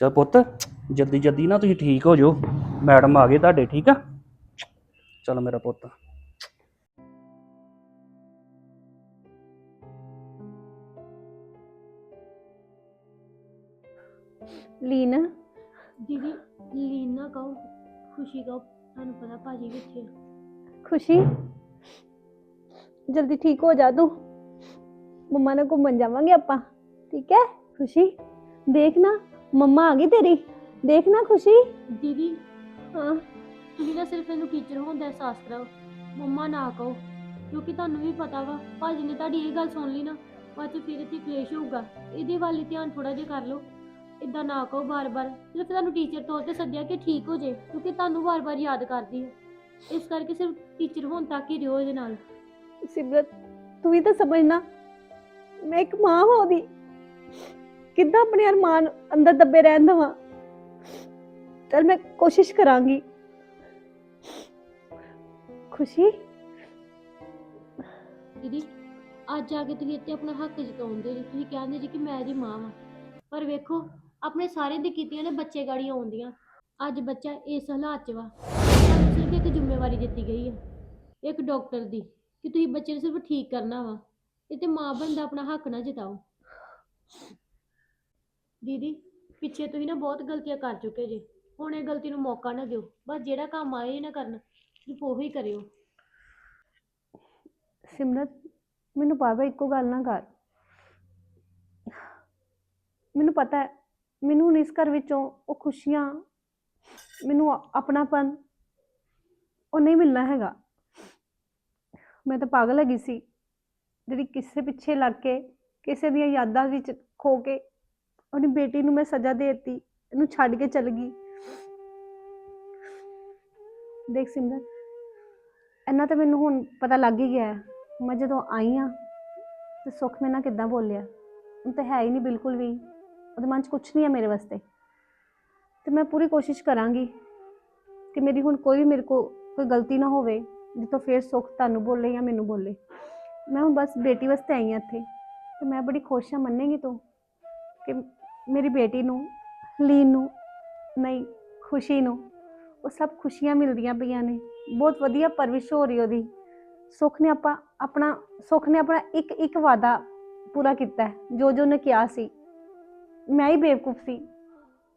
ਚਲ ਪੁੱਤ ਜਲਦੀ ਜਲਦੀ ਨਾ ਤੁਸੀਂ ਠੀਕ ਹੋ ਜਾਓ। ਮੈਡਮ ਆ ਗਏ ਤੁਹਾਡੇ ਠੀਕ ਆ? ਚਲ ਮੇਰਾ ਪੁੱਤ। ਲੀਨ। ਦੀਦੀ ਲੀਨ ਨਾ ਕਹੋ ਖੁਸ਼ੀ ਕਹੋ ਤੁਹਾਨੂੰ ਪਤਾ ਭਾਜੀ ਕਿੱਥੇ ਆ। ਖੁਸ਼ੀ? ਜਲਦੀ ਠੀਕ ਹੋ ਜਾ ਤੂੰ। ਮੰਮਾ ਨਾਲ ਘੁੰਮਣ ਜਾਵਾਂਗੇ ਆਪਾਂ ਠੀਕ ਹੈ? ਖੁਸ਼ੀ ਦੇਖ ਨਾ। ਮੰਮਾ ਆ ਗਈ ਤੇਰੀ? ਦੇਖ ਨਾ ਖੁਸ਼ੀ। ਦੀਦੀ ਹਾਂ ਤੁਸੀਂ ਨਾ ਸਿਰਫ ਇਹਨੂੰ ਟੀਚਰ ਹੋਣ ਦਾ ਅਹਿਸਾਸ ਕਰਾਓ। ਮੰਮਾ ਨਾ ਕਹੋ ਕਿਉਂਕਿ ਤੁਹਾਨੂੰ ਵੀ ਪਤਾ ਵਾ ਭਾਜੀ ਨੇ ਤੁਹਾਡੀ ਇਹ ਗੱਲ ਸੁਣ ਲਈ ਨਾ ਬਾਅਦ ਚ ਫਿਰ ਇੱਥੇ ਕਲੇਸ਼ ਹੋਊਗਾ। ਇਹਦੇ ਵੱਲ ਹੀ ਧਿਆਨ ਥੋੜਾ ਜਿਹਾ ਕਰ ਲਓ। ਇਦਾਂ ਨਾ ਕਹੋ ਬਾਰ-ਬਾਰ ਸਿਰਫ ਤੁਹਾਨੂੰ ਟੀਚਰ ਤੌਰ ਤੇ ਸੱਦਿਆ ਕਿ ਠੀਕ ਹੋ ਜੇ ਕਿਉਂਕਿ ਤੁਹਾਨੂੰ ਬਾਰ-ਬਾਰ ਯਾਦ ਕਰਦੀ ਹੈ ਇਸ ਕਰਕੇ ਸਿਰਫ ਟੀਚਰ ਹੋਣ ਤੱਕ ਹੀ ਰਹੋ ਇਹਦੇ ਨਾਲ। ਸਿਮਰਤ ਤੂੰ ਵੀ ਤਾਂ ਸਮਝਣਾ। ਮੈਂ ਇੱਕ ਮਾਂ ਹਾਂ ਉਹਦੀ। ਕਿੱਦਾਂ ਆਪਣੇ ਅਰਮਾਨ ਅੰਦਰ ਦੱਬੇ ਰਹਿਣ ਦੇਵਾਂ? ਚਲ ਮੈਂ ਕੋਸ਼ਿਸ਼ ਕਰਾਂਗੀ। ਖੁਸ਼ੀ? ਦੀਦੀ, ਅੱਜ ਆ ਕੇ ਤੁਸੀਂ ਇੱਥੇ ਆਪਣਾ ਹੱਕ ਜਤਾਉਂਦੇ ਜੀ। ਤੁਸੀਂ ਕਹਿੰਦੇ ਜੀ ਕਿ ਮੈਂ ਇਹਦੀ ਮਾਂ ਵਾਂ। ਪਰ ਵੇਖੋ, ਆਪਣੇ ਸਾਰੇ ਦੀ ਕੀਤੀਆਂ ਨੇ ਬੱਚੇ ਗਾੜੀ ਆਉਂਦੀਆਂ। ਅੱਜ ਬੱਚਾ ਇਸ ਹਾਲਾਤ 'ਚ ਵਾ ਤੁਹਾਨੂੰ ਸਿਰਫ ਇੱਕ ਜ਼ਿੰਮੇਵਾਰੀ ਦਿੱਤੀ ਗਈ ਹੈ ਇੱਕ ਡਾਕਟਰ ਦੀ, ਕਿ ਤੁਸੀਂ ਬੱਚੇ ਨੂੰ ਸਿਰਫ ਠੀਕ ਕਰਨਾ ਵਾ। ਇਹ ਤੇ ਮਾਂ ਬਣਦਾ ਆਪਣਾ ਹੱਕ ਨਾ ਜਤਾਓ। ਦੀਦੀ, ਪਿੱਛੇ ਤੁਸੀਂ ਨਾ ਬਹੁਤ ਗਲਤੀਆਂ ਕਰ ਚੁੱਕੇ ਜੇ। ਹੁਣ ਇਹ ਗਲਤੀ ਨੂੰ ਮੌਕਾ ਨਾ ਦਿਓ। ਬਸ ਜਿਹੜਾ ਕੰਮ ਆਏ ਨਾ ਕਰਨ, ਸਿਰਫ ਉਹੀ ਕਰਿਓ। ਸਿਮਰਤ, ਮੈਨੂੰ ਬਾਬਾ ਇੱਕੋ ਗੱਲ ਨਾ ਕਰ। ਮੈਨੂੰ ਪਤਾ ਹੈ, ਮੈਨੂੰ ਹੁਣ ਇਸ ਘਰ ਵਿੱਚੋਂ ਉਹ ਖੁਸ਼ੀਆਂ, ਮੈਨੂੰ ਆ- ਆਪਣਾਪਨ, ਉਹ ਨਹੀਂ ਮਿਲਣਾ ਹੈਗਾ। ਮੈਂ ਤਾਂ ਪਾਗਲ ਹੈਗੀ ਸੀ, ਜਿਹੜੀ ਕਿਸੇ ਪਿੱਛੇ ਲੱਗ ਕੇ, ਕਿਸੇ ਦੀਆਂ ਯਾਦਾਂ ਵਿੱਚ ਖੋ ਕੇ ਆਪਣੀ ਬੇਟੀ ਨੂੰ ਮੈਂ ਸਜ਼ਾ ਦੇ ਦਿੱਤੀ, ਇਹਨੂੰ ਛੱਡ ਕੇ ਚਲ ਗਈ। ਦੇਖ ਸਿਮਰਤ ਇੰਨਾ ਤਾਂ ਮੈਨੂੰ ਹੁਣ ਪਤਾ ਲੱਗ ਹੀ ਗਿਆ ਹੈ। ਮੈਂ ਜਦੋਂ ਆਈ ਆ ਤੇ ਸੁੱਖ ਮੇਰੇ ਨਾਲ ਕਿੱਦਾਂ ਬੋਲਿਆ? ਉਹ ਤਾਂ ਹੈ ਹੀ ਨਹੀਂ ਬਿਲਕੁਲ ਵੀ। ਉਹਦੇ ਮਨ 'ਚ ਕੁਝ ਨਹੀਂ ਹੈ ਮੇਰੇ ਵਾਸਤੇ। ਤੇ ਮੈਂ ਪੂਰੀ ਕੋਸ਼ਿਸ਼ ਕਰਾਂਗੀ ਕਿ ਮੇਰੀ ਹੁਣ ਕੋਈ ਵੀ ਮੇਰੇ ਕੋ ਕੋਈ ਗਲਤੀ ਨਾ ਹੋਵੇ, ਜਿੱਥੋਂ ਫੇਰ ਸੁੱਖ ਤੁਹਾਨੂੰ ਬੋਲੇ ਜਾਂ ਮੈਨੂੰ ਬੋਲੇ। ਮੈਂ ਹੁਣ ਬਸ ਬੇਟੀ ਵਾਸਤੇ ਆਈ ਹਾਂ ਇੱਥੇ। ਤੇ ਮੈਂ ਬੜੀ ਖੁਸ਼ ਹਾਂ, ਮੰਨੇਗੀ ਤੂੰ ਕਿ ਮੇਰੀ ਬੇਟੀ ਨੂੰ ਲੀਨ ਨੂੰ ਨਹੀਂ ਖੁਸ਼ੀ ਨੂੰ ਉਹ ਸਭ ਖੁਸ਼ੀਆਂ ਮਿਲਦੀਆਂ ਪਈਆਂ ਨੇ। ਬਹੁਤ ਵਧੀਆ ਪਰਵਿਸ਼ ਹੋ ਰਹੀ ਉਹਦੀ। ਸੁੱਖ ਨੇ ਆਪਾਂ ਆਪਣਾ ਸੁੱਖ ਨੇ ਆਪਣਾ ਇੱਕ ਇੱਕ ਵਾਦਾ ਪੂਰਾ ਕੀਤਾ ਹੈ, ਜੋ ਜੋ ਉਹਨੇ ਕਿਹਾ ਸੀ। ਮੈਂ ਹੀ ਬੇਵਕੂਫ ਸੀ।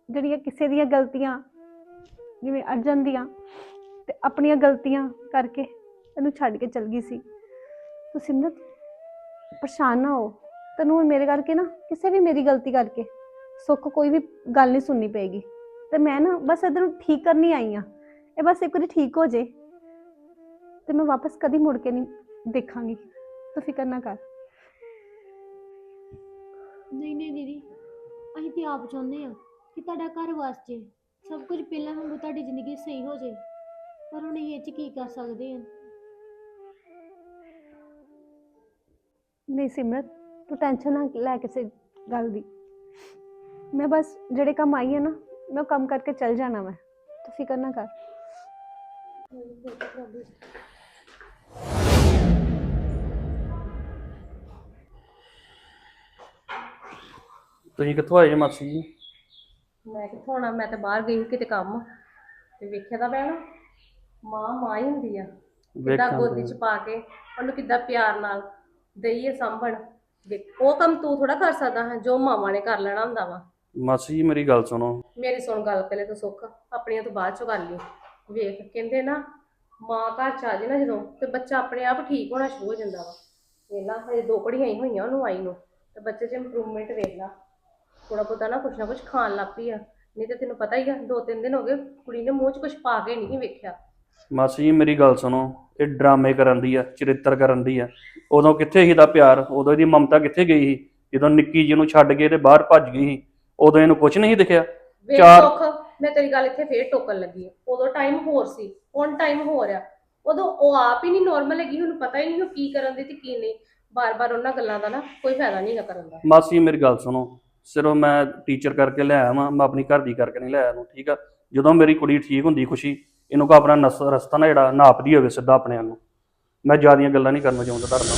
ਜਿਹੜੀਆਂ ਕਿਸੇ ਦੀਆਂ ਗਲਤੀਆਂ ਜਿਵੇਂ ਅਰਜਨ ਦੀਆਂ ਤੇ ਆਪਣੀਆਂ ਗਲਤੀਆਂ ਕਰਕੇ ਇਹਨੂੰ ਛੱਡ ਕੇ ਚਲ ਗਈ ਸੀ। ਤੂੰ ਸਿਮਰਤ ਪਰੇਸ਼ਾਨ ਨਾ ਹੋ। ਤੈਨੂੰ ਮੇਰੇ ਕਰਕੇ ਨਾ ਕਿਸੇ ਵੀ ਮੇਰੀ ਗਲਤੀ ਕਰਕੇ ਸੁੱਖ ਕੋਈ ਵੀ ਗੱਲ ਨਹੀਂ ਸੁਣਨੀ ਪਏਗੀ। ਤੇ ਮੈਂ ਨਾ ਬਸ ਇਧਰ ਨੂੰ ਠੀਕ ਕਰਨੀ ਆਈ ਆ ਇਹ ਬਸ ਇੱਕ ਵਾਰੀ ਠੀਕ ਹੋ ਜੇ। ਤੇ ਮੈਂ ਵਾਪਸ ਕਦੀ ਮੁੜ ਕੇ ਨਹੀਂ ਦੇਖਾਂਗੀ। ਤੂੰ ਫਿਕਰ ਨਾ ਕਰ। ਨਹੀਂ ਨਹੀਂ ਦੀਦੀ ਅਸੀਂ ਤੇ ਆਪ ਚਾਹੁੰਦੇ ਆ ਕਿ ਤੁਹਾਡਾ ਘਰ ਵਸ ਜੇ ਸਭ ਕੁਝ ਪਹਿਲਾਂ ਵਾਂਗੂ ਤੁਹਾਡੀ ਜ਼ਿੰਦਗੀ ਸਹੀ ਹੋ ਜੇ। ਪਰ ਹੁਣ ਇਹ ਚ ਕੀ ਕਰ ਸਕਦੇ ਆ ਨਹੀਂ ਸਿਮਰਤ ਤੂੰ ਟੈਨਸ਼ਨ ਨਾ ਲੈ ਕਿਸੇ ਗੱਲ ਦੀ। ਮੈਂ ਬਸ ਜਿਹੜੇ ਕੰਮ ਆਈ ਹੈ ਨਾ ਮੈਂ ਉਹ ਕੰਮ ਕਰਕੇ ਚੱਲ ਜਾਣਾ ਮੈਂ। ਤੂੰ ਫਿਕਰ ਨਾ ਕਰ। ਤੁਸੀਂ ਕਿੱਥੋਂ ਆਏ ਜੇ ਮਾਸੀ ਜੀ? ਮੈਂ ਕਿੱਥੋਂ ਆਉਣਾ? ਮੈਂ ਤਾਂ ਬਾਹਰ ਗਈ ਸੀ ਕਿਤੇ ਕੰਮ। ਤੇ ਵੇਖਿਆ ਤਾਂ ਭੈਣ ਮਾਂ ਮਾਂ ਹੀ ਹੁੰਦੀ ਆ। ਕਿੱਦਾਂ ਵੇਖਾਂ ਗੋਦੀ ਚ ਪਾ ਕੇ ਉਹਨੂੰ ਕਿੱਦਾਂ ਪਿਆਰ ਨਾਲ ਦਈਏ ਸਾਂਭਣ। ਦੇਖ ਉਹ ਕੰਮ ਤੂੰ ਥੋੜਾ ਕਰ ਸਕਦਾ ਹੈ ਜੋ ਮਾਵਾਂ ਨੇ ਕਰ ਲੈਣਾ ਹੁੰਦਾ ਵਾ। ਮਾਸੀ ਜੀ ਮੇਰੀ ਗੱਲ ਸੁਣੋ। ਮੇਰੀ ਸੁਣ ਗੱਲ ਪਹਿਲੇ ਤੂੰ ਸੁੱਖ ਆਪਣੀਆਂ ਤੋਂ ਬਾਅਦ ਚੋਂ ਕਰ ਲਈ ਵੇਖ ਕਹਿੰਦੇ ਨਾ ਮਾਂ ਘਰ ਚ ਆ ਜੇ ਨਾ ਜਦੋਂ ਤੇ ਬੱਚਾ ਆਪਣੇ ਆਪ ਠੀਕ ਹੋਣਾ ਸ਼ੁਰੂ ਹੋ ਜਾਂਦਾ ਵਾ। ਵੇਲਾ ਹਜੇ ਦੋ ਘੜੀਆਂ ਹੀ ਹੋਈਆਂ ਉਹਨੂੰ ਆਈ ਨੂੰ ਤੇ ਬੱਚੇ 'ਚ ਇੰਪਰੂਵਮੈਂਟ ਵੇਖ ਲਾ। ਥੋੜਾ ਬਹੁਤਾ ਨਾ ਕੁਛ ਨਾ ਕੁਛ ਖਾਣ ਲੱਗ ਪਈ ਆ। ਨਹੀਂ ਤੇ ਤੈਨੂੰ ਪਤਾ ਹੀ ਆ ਦੋ ਤਿੰਨ ਦਿਨ ਹੋ ਗਏ ਕੁੜੀ ਨੇ ਮੂੰਹ 'ਚ ਕੁਛ ਪਾ ਕੇ ਨਹੀਂ ਵੇਖਿਆ। ਮਾਸੀ ਜੀ ਮੇਰੀ ਗੱਲ ਸੁਣੋ ਇਹ ਡਰਾਮੇ ਕਰਨ ਦੀ ਆ ਚਰਿੱਤਰ ਕਰਨ ਦੀ ਆ। ਉਦੋਂ ਕਿੱਥੇ ਸੀ ਦਾ ਪਿਆਰ? ਉਦੋਂ ਇਹਦੀ ਮਮਤਾ ਕਿੱਥੇ ਗਈ ਸੀ? ਜਦੋਂ ਨਿੱਕੀ ਜੀ ਨੂੰ ਛੱਡ ਕੇ ਤੇ ਬਾਹਰ ਭੱਜ ਗਈ ਸੀ। ਉਦੋਂ ਇਹਨੂੰ ਕੁਝ ਨਹੀਂ ਦਿਖਿਆ। ਵੇਖ ਚਾਰ- ਸੁੱਖ ਮੈਂ ਤੇਰੀ ਗੱਲ ਇੱਥੇ ਫੇਰ ਟੋਕਣ ਲੱਗੀ ਆ ਉਦੋਂ ਟਾਈਮ ਹੋਰ ਸੀ ਹੁਣ ਟਾਈਮ ਹੋ ਰਿਹਾ ਉਦੋਂ ਉਹ ਆਪ ਹੀ ਨਹੀਂ ਨਾਰਮਲ ਹੈਗੀ ਉਹਨੂੰ ਪਤਾ ਹੀ ਨਹੀਂ ਉਹ ਕੀ ਕਰਨ ਦੀ ਤੇ ਕੀ ਨਹੀਂ। ਬਾਰ-ਬਾਰ ਉਹਨਾਂ ਗੱਲਾਂ ਦਾ ਨਾ ਕੋਈ ਫਾਇਦਾ ਨਹੀਂ ਕਰਨ ਦਾ। ਮਾਸੀ ਮੇਰੀ ਗੱਲ ਸੁਣੋ ਸਿਰਫ ਮੈਂ ਟੀਚਰ ਕਰਕੇ ਲੈ ਆਇਆ ਵਾਂ ਮੈਂ ਆਪਣੀ ਘਰ ਦੀ ਕਰਕੇ ਨਹੀਂ ਲੈ ਆਇਆ ਨੂੰ ਠੀਕ ਆ? ਜਦੋਂ ਮੇਰੀ ਕੁੜੀ ਠੀਕ ਹੁੰਦੀ ਖੁਸ਼ੀ ਇਹਨੂੰ ਕੋ ਆਪਣਾ ਨਸ ਰਸਤਾ ਨਾ ਜਿਹੜਾ ਨਾਪਦੀ ਹੋਵੇ ਸਿੱਧਾ ਆਪਣੇ ਆਪ ਨੂੰ। ਮੈਂ ਜ਼ਿਆਦੀਆਂ ਗੱਲਾਂ ਨਹੀਂ ਕਰਨਾ ਚਾਹੁੰਦਾ ਤੁਹਾਡੇ ਨਾਲ।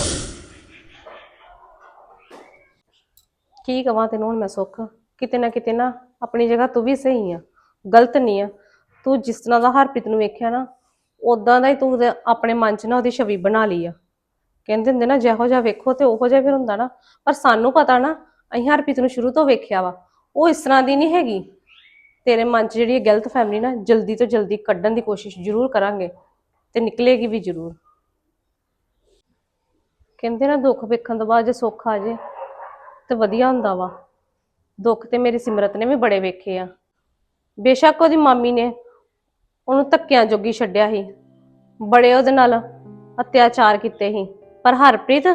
ਕੀ ਕਵਾਂ ਤੈਨੂੰ ਹੁਣ ਮੈਂ ਸੁੱਖ। ਕਿਤੇ ਨਾ ਕਿਤੇ ਨਾ ਆਪਣੀ ਜਗ੍ਹਾ ਤੂੰ ਵੀ ਸਹੀ ਆ, ਗਲਤ ਨਹੀਂ ਆ। ਤੂੰ ਜਿਸ ਤਰ੍ਹਾਂ ਦਾ ਹਰਪ੍ਰੀਤ ਨੂੰ ਵੇਖਿਆ ਨਾ ਉਦਾਂ ਦਾ ਹੀ ਤੂੰ ਉਹਦੇ- ਆਪਣੇ ਮਨ 'ਚ ਨਾ ਉਹਦੀ ਛਵੀ ਬਣਾ ਲਈ ਆ। ਕਹਿੰਦੇ ਹੁੰਦੇ ਨਾ, ਜਿਹੋ ਜਿਹਾ ਵੇਖੋ ਤੇ ਉਹੋ ਜਿਹਾ ਫਿਰ ਹੁੰਦਾ ਨਾ। ਪਰ ਸਾਨੂੰ ਪਤਾ ਨਾ, ਅਸੀਂ ਹਰਪ੍ਰੀਤ ਨੂੰ ਸ਼ੁਰੂ ਤੋਂ ਵੇਖਿਆ ਵਾ। ਉਹ ਇਸ ਤਰ੍ਹਾਂ ਦੀ ਨਹੀਂ ਹੈਗੀ। ਤੇਰੇ ਮਨ 'ਚ ਜਿਹੜੀ ਇਹ ਗਲਤ ਫੈਮਿਲੀ ਨਾ, ਜਲਦੀ ਤੋਂ ਜਲਦੀ ਕੱਢਣ ਦੀ ਕੋਸ਼ਿਸ਼ ਜ਼ਰੂਰ ਕਰਾਂਗੇ ਤੇ ਨਿਕਲੇਗੀ ਵੀ ਜ਼ਰੂਰ। ਕਹਿੰਦੇ ਨਾ, ਦੁੱਖ ਵੇਖਣ ਤੋਂ ਬਾਅਦ ਜੇ ਸੁੱਖ ਆ ਜੇ ਤੇ ਵਧੀਆ ਹੁੰਦਾ ਵਾ। ਦੁੱਖ ਤੇ ਮੇਰੀ ਸਿਮਰਤ ਨੇ ਵੀ ਬੜੇ ਵੇਖੇ ਆ। ਬੇਸ਼ੱਕ ਉਹਦੀ ਮਾਮੀ ਨੇ ਉਹਨੂੰ ਧੱਕਿਆਂ ਜੋਗੀ ਛੱਡਿਆ ਸੀ। ਬੜੇ ਉਹਦੇ ਨਾਲ ਅਤਿਆਚਾਰ ਕੀਤੇ ਸੀ। ਪਰ ਹਰਪ੍ਰੀਤ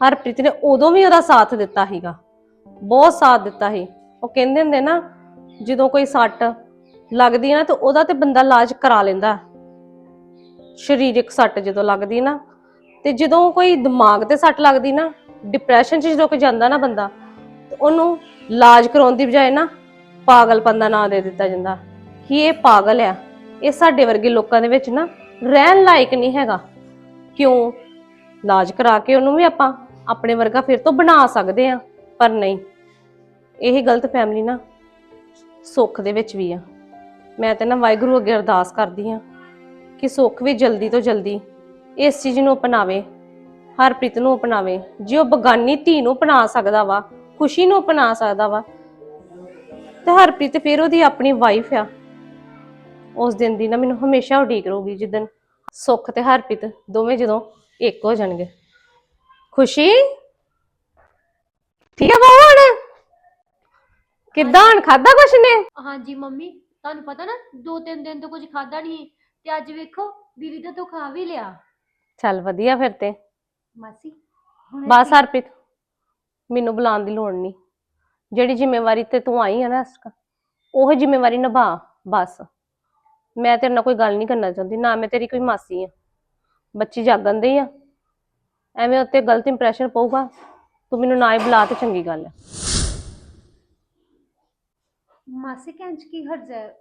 ਹਰਪ੍ਰੀਤ ਨੇ ਉਦੋਂ ਵੀ ਉਹਦਾ ਸਾਥ ਦਿੱਤਾ ਸੀਗਾ। ਬਹੁਤ ਸਾਥ ਦਿੱਤਾ ਸੀ। ਉਹ ਕਹਿੰਦੇ ਹੁੰਦੇ ਨਾ, ਜਦੋਂ ਕੋਈ ਸੱਟ ਲੱਗਦੀ ਨਾ ਤੇ ਉਹਦਾ ਤੇ ਬੰਦਾ ਇਲਾਜ ਕਰਾ ਲੈਂਦਾ। ਸਰੀਰਕ ਸੱਟ ਜਦੋਂ ਲੱਗਦੀ ਨਾ ਤੇ ਜਦੋਂ ਕੋਈ ਦਿਮਾਗ ਤੇ ਸੱਟ ਲੱਗਦੀ ਨਾ ਡਿਪਰੈਸ਼ਨ 'ਚ ਜਦੋਂ ਕੋਈ ਜਾਂਦਾ ਨਾ ਬੰਦਾ, ਤੇ ਉਹਨੂੰ ਇਲਾਜ ਕਰਾਉਣ ਦੀ ਬਜਾਏ ਨਾ ਪਾਗਲਪਨ ਦਾ ਨਾਂ ਦੇ ਦਿੱਤਾ ਜਾਂਦਾ। ਕਿ ਇਹ ਪਾਗਲ ਆ। ਇਹ ਸਾਡੇ ਵਰਗੇ ਲੋਕਾਂ ਦੇ ਵਿੱਚ ਨਾ ਰਹਿਣ ਲਾਇਕ ਨਹੀਂ ਹੈਗਾ। ਕਿਉਂ? ਇਲਾਜ ਕਰਾ ਕੇ ਉਹਨੂੰ ਵੀ ਆਪਾਂ ਆਪਣੇ ਵਰਗਾ ਫਿਰ ਤੋਂ ਬਣਾ ਸਕਦੇ ਆ ਪਰ ਨਹੀਂ। ਇਹ ਗਲਤ ਫੈਮਿਲੀ ਨਾ ਸੁੱਖ ਦੇ ਵਿੱਚ ਵੀ ਆ। ਮੈਂ ਤੇ ਨਾ ਵਾਹਿਗੁਰੂ ਅੱਗੇ ਅਰਦਾਸ ਕਰਦੀ ਆ ਕਿ ਸੁੱਖ ਵੀ ਜਲਦੀ ਤੋਂ ਜਲਦੀ ਇਸ ਚੀਜ਼ ਨੂੰ ਅਪਣਾਵੇ, ਹਰਪ੍ਰੀਤ ਨੂੰ ਅਪਣਾਵੇ, ਜੇ ਉਹ ਬਗਾਨੀ ਧੀ ਨੂੰ ਅਪਣਾ ਸਕਦਾ ਵਾ ਖੁਸ਼ੀ ਨੂੰ ਅਪਣਾ ਸਕਦਾ ਵਾ। ਤੇ ਹਰਪ੍ਰੀਤ ਫਿਰ ਉਹਦੀ ਆਪਣੀ ਵਾਈਫ ਆ। ਉਸ ਦਿਨ ਦੀ ਨਾ ਮੈਨੂੰ ਹਮੇਸ਼ਾ ਉਡੀਕ ਰਹੂਗੀ ਜਿੱਦਨ ਸੁੱਖ ਤੇ ਹਰਪ੍ਰੀਤ ਦੋਵੇਂ ਜਦੋਂ ਇੱਕ ਹੋ ਜਾਣਗੇ। ਖੁਸ਼ੀ? ਠੀਕ ਆ ਬਾਬਾ ਹੁਣ? ਕਿੱਦਾਂ ਹੁਣ ਖਾਦਾ ਕੁਛ ਨੇ? ਹਾਂਜੀ ਮੰਮੀ ਤੁਹਾਨੂੰ ਪਤਾ ਨਾ ਦੋ ਤਿੰਨ ਦਿਨ ਤੋਂ ਕੁਝ ਖਾਦਾ ਨਹੀਂ ਤੇ ਅੱਜ ਵੇਖੋ ਦੀਦੀ ਤਾਂ ਤੂੰ ਖਾ ਵੀ ਲਿਆ। ਚੱਲ ਵਧੀਆ ਫਿਰ ਤੇ। ਮਾਸੀ ਹੁਣ ਬਸ ਹਰਪ੍ਰੀਤ। ਮੈਨੂੰ ਬੁਲਾਉਣ ਦੀ ਲੋੜ ਨਹੀਂ। ਜਿਹੜੀ ਜ਼ਿੰਮੇਵਾਰੀ ਤੇ ਤੂੰ ਆਈ ਹੈ ਨਾ ਇਸ- ਉਹ ਜ਼ਿੰਮੇਵਾਰੀ ਨਿਭਾ ਬਸ। ਮੈਂ ਤੇਰੇ ਨਾਲ ਕੋਈ ਗੱਲ ਨਹੀਂ ਕਰਨਾ ਚਾਹੁੰਦੀ ਨਾ ਮੈਂ ਤੇਰੀ ਕੋਈ ਮਾਸੀ ਆ। ਬੱਚੀ ਜਾਗਣ ਦੀ ਆ। ਐਵੇਂ ਉੱਤੇ ਗਲਤ ਇੰਪ੍ਰੈਸ਼ਨ ਪਊਗਾ ਤੂੰ ਮੈਨੂੰ ਨਾ ਹੀ ਬੁਲਾ ਤੇ ਚੰਗੀ ਗੱਲ ਹੈ ਮਾਸੀ ਕਹਿੰਚ ਕੀ ਹਰਜ ਹੈ?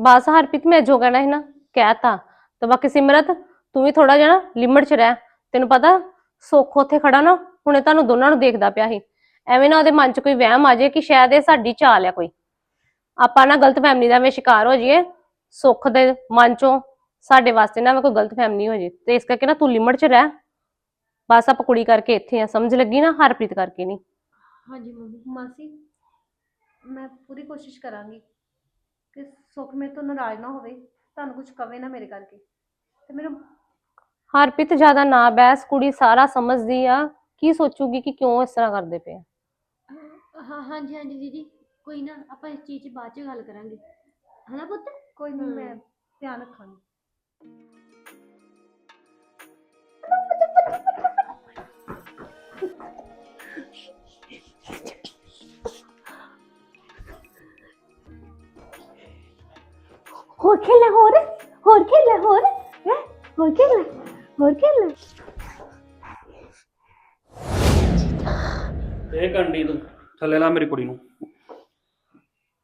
ਬਸ ਹਰਪ੍ਰੀਤ ਮੈਂ ਜੋ ਕਹਿਣਾ ਹੈ ਨਾ ਕਹਿਤਾ। ਤੇ ਬਾਕੀ ਸਿਮਰਤ ਤੂੰ ਵੀ ਥੋੜਾ ਜਿਹਾ ਨਾ ਲਿਮਟ 'ਚ ਰਹਿ। ਤੈਨੂੰ ਪਤਾ ਸੁੱਖ ਉੱਥੇ ਖੜਾ ਨਾ ਹੁਣੇ ਤੁਹਾਨੂੰ ਦੋਨਾਂ ਨੂੰ ਦੇਖਦਾ ਪਿਆ ਸੀ। ਐਵੇਂ ਨਾ ਉਹਦੇ ਮਨ 'ਚ ਕੋਈ ਵਹਿਮ ਆ ਜਾਏ ਕਿ ਸ਼ਾਇਦ ਇਹ ਸਾਡੀ ਚਾਲ ਆ ਕੋਈ। ਆਪਾਂ ਨਾ ਗਲਤ ਫੈਮਿਲੀ ਦਾ ਐਵੇਂ ਸ਼ਿਕਾਰ ਹੋ ਜਾਈਏ ਸੁੱਖ ਦੇ ਮਨ 'ਚੋਂ ਸਾਡੇ ਵਾਸਤੇ ਨਾ ਕੋਈ ਗਲਤ ਫੈਮਿਲੀ ਹੋ ਜਾਏ। ਤੇ ਇਸ ਕਰਕੇ ਨਾ ਤੂੰ ਲਿਮਟ 'ਚ ਰਹਿ। ਬਸ ਆਪਾਂ ਕੁੜੀ ਕਰਕੇ ਇੱਥੇ ਆ ਸਮਝ ਲੱਗੀ ਨਾ ਹਰਪ੍ਰੀਤ ਕਰਕੇ ਨਹੀਂ? ਹਾਂਜੀ ਮੰਮੀ ਮਾਸੀ ਮੈਂ ਪੂਰੀ ਕੋਸ਼ਿਸ਼ ਕਰਾਂਗੀ ਕਿ ਸੁੱਖ ਮੇਰੇ ਤੋਂ ਨਾਰਾਜ਼ ਨਾ ਹੋਵੇ ਤੁਹਾਨੂੰ ਕੁਝ ਕਵੇ ਨਾ ਮੇਰੇ ਕਰਕੇ। ਤੇ ਮੈਨੂੰ ਹਰਪ੍ਰੀਤ ਜ਼ਿਆਦਾ ਨਾ ਬਹਿਸ ਕੁੜੀ ਸਾਰਾ ਸਮਝਦੀ ਆ। ਕੀ ਸੋਚੂਗੀ ਕਿ ਕਿਉਂ ਇਸ ਤਰ੍ਹਾਂ ਕਰਦੇ ਪਏ ਆ? ਹਾਂ ਹਾਂਜੀ ਹਾਂਜੀ ਦੀਦੀ। ਕੋਈ ਨਾ ਆਪਾਂ ਇਸ ਚੀਜ਼ 'ਚ ਬਾਅਦ 'ਚ ਗੱਲ ਕਰਾਂਗੇ। ਹਨਾ ਪੁੱਤ? ਕੋਈ ਨਹੀਂ ਹਮ। ਮੈਂ ਧਿਆਨ ਰੱਖਾਂਗੀ। ਹੋਰ ਖੇਲ ਲੈ ਹੋਰ ਹੋਰ ਖੇਲ ਲੈ ਹੋਰ ਹੈਂ? ਹੋਰ ਖੇਲ ਲੈ ਹੋਰ ਖੇਲ। ਲੈ ਇਹ ਕੰਡੀ ਤੂੰ ਥੱਲੇ ਲਾ ਮੇਰੀ ਕੁੜੀ ਨੂੰ।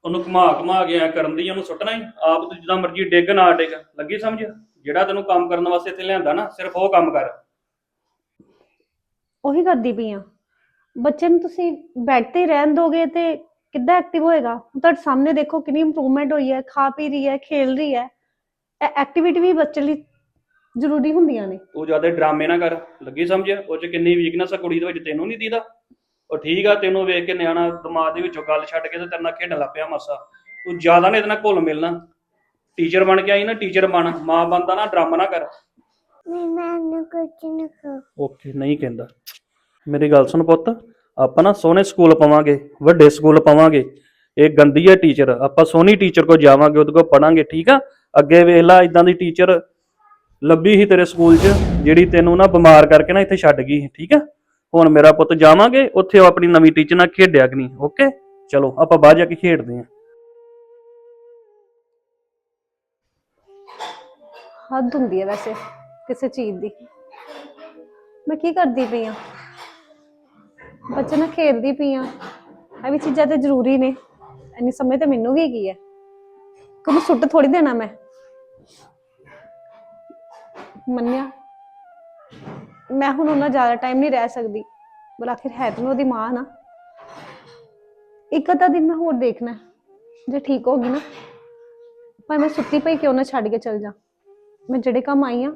ਉਹਨੂੰ ਘੁਮਾ ਘੁਮਾ ਕੇ ਐ ਕਰਨ ਦੀ ਉਹਨੂੰ ਸੁੱਟਣਾ ਹੀ। ਆਪ ਤੂੰ ਜਿੱਦਾਂ ਮਰਜ਼ੀ ਡਿੱਗ ਨਾ ਡਿੱਗ। ਲੱਗੀ ਸਮਝ? ਜਿਹੜਾ ਤੈਨੂੰ ਕੰਮ ਕਰਨ ਵਾਸਤੇ ਇੱਥੇ ਲਿਆਂਦਾ ਨਾ ਸਿਰਫ ਉਹ ਕੰਮ ਕਰ। ਉਹੀ ਕਰਦੀ ਪਈ ਆ। ਬੱਚੇ ਨੂੰ ਤੁਸੀਂ ਬੈੱਡ ਤੇ ਹੀ ਰਹਿਣ ਦੋਗੇ ਤੇ ਕਿੱਦਾਂ ਐਕਟਿਵ ਹੋਏਗਾ? ਤੁਹਾਡੇ ਸਾਹਮਣੇ ਦੇਖੋ ਕਿੰਨੀ ਇੰਪਰੂਵਮੈਂਟ ਹੋਈ ਹੈ ਖਾ ਪੀ ਰਹੀ ਹੈ ਖੇਲ ਰਹੀ ਹੈ। ਇਹ ਐਕਟੀਵਿਟੀ ਵੀ ਬੱਚੇ ਲਈ ਜ਼ਰੂਰੀ ਹੁੰਦੀਆਂ ਨੇ। ਤੂੰ ਜ਼ਿਆਦਾ ਡਰਾਮੇ ਨਾ ਕਰ। ਲੱਗੀ ਸਮਝ? ਉਹ ਚ ਕਿੰਨੀ ਵੀਕਨੈਸ ਆ ਕੁੜੀ ਦੇ ਵਿੱਚ ਤੈਨੂੰ ਨਹੀਂ ਦੀਦਾ। ਉਹ ਠੀਕ ਆ ਤੈਨੂੰ ਵੇਖ ਕੇ ਨਿਆਣਾ ਦਿਮਾਗ ਦੇ ਵਿੱਚੋਂ ਗੱਲ ਛੱਡ ਕੇ ਤੇ ਤੇਰੇ ਨਾਲ ਖੇਡਣ ਲੱਗ ਪਿਆ ਮਾਸਾ। ਤੂੰ ਜ਼ਿਆਦਾ ਨੇ ਇਹਦੇ ਨਾਲ ਘੁਲ ਮਿਲਣਾ। ਟੀਚਰ ਬਣ ਕੇ ਆਈ ਨਾ ਟੀਚਰ ਬਣ। ਮਾਂ ਬਣਦਾ ਨਾ ਡਰਾਮਾ ਨਾ ਕਰ। ਮੈਨੂੰ ਕੁਝ ਨਾ ਕਹੋ। ਓਕੇ ਨਹੀਂ ਕਹਿੰਦਾ। ਮੇਰੀ ਗੱਲ ਸੁਣ ਪੁੱਤ ਆਪਾਂ ਨਾ ਸੋਹਣੇ ਸਕੂਲ ਪਾਵਾਂਗੇ ਵੱਡੇ ਸਕੂਲ ਪਾਵਾਂਗੇ। ਇਹ ਗੰਦੀ ਹੈ ਟੀਚਰ ਆਪਾਂ ਸੋਹਣੀ ਟੀਚਰ ਕੋ ਜਾਵਾਂਗੇ ਉਹਦੇ ਕੋ ਪੜਾਂਗੇ ਠੀਕ ਆ? ਅੱਗੇ ਵੇਖ ਲੈ ਇਦਾਂ ਦੀ ਟੀਚਰ ਲੱਭੀ ਸੀ ਤੇਰੇ ਸਕੂਲ 'ਚ ਜਿਹੜੀ ਤੈਨੂੰ ਨਾ ਬਿਮਾਰ ਕਰਕੇ ਨਾ ਇੱਥੇ ਛੱਡ ਗਈ ਠੀਕ ਆ? ਹੁਣ ਮੇਰਾ ਪੁੱਤ ਜਾਵਾਂਗੇ, ਉੱਥੇ ਉਹ ਆਪਣੀ ਨਵੀਂ ਟੀਚਰ ਨਾਲ ਖੇਡਿਆ ਕਿ ਨਹੀਂ ਓਕੇ ਚਲੋ, ਆਪਾਂ ਬਾਹਰ ਜਾ ਕੇ ਖੇਡਦੇ ਹਾਂ। ਹੱਦ ਹੁੰਦੀ ਹੈ ਵੈਸੇ, ਕਿਸੇ ਚੀਜ਼ ਦੀ। ਮੈਂ ਕੀ ਕਰਦੀ ਪਈ ਆ ਬੱਚੇ ਨਾਲ ਖੇਡਦੀ ਪਈ ਆ ਇਹ ਵੀ ਚੀਜ਼ਾਂ ਤੇ ਜ਼ਰੂਰੀ ਨੇ। ਇੰਨੀ ਸਮੇਂ ਤੇ ਮੈਨੂੰ ਵੀ ਕੀ ਹੈ? ਕੋਈ ਸੁੱਟ ਥੋੜੀ ਦੇਣਾ ਮੈਂ। ਮੰਨਿਆ? ਮੈਂ ਹੁਣ ਉਹਨਾਂ ਜ਼ਿਆਦਾ ਟਾਈਮ ਨਹੀਂ ਰਹਿ ਸਕਦੀ। ਬਲ ਆਖਿਰ ਹੈ ਤੈਨੂੰ ਉਹਦੀ ਮਾਂ ਨਾ। ਇੱਕ ਅੱਧਾ ਦਿਨ ਮੈਂ ਹੋਰ ਦੇਖਣਾ ਹੈ। ਜੇ ਠੀਕ ਹੋ ਗਈ ਨਾ। ਪਰ ਮੈਂ ਸੁੱਤੀ ਪਈ ਕਿਉਂ ਨਾ ਛੱਡ ਕੇ ਚਲ ਜਾ। ਮੈਂ ਜਿਹੜੇ ਕੰਮ ਆਈ ਆ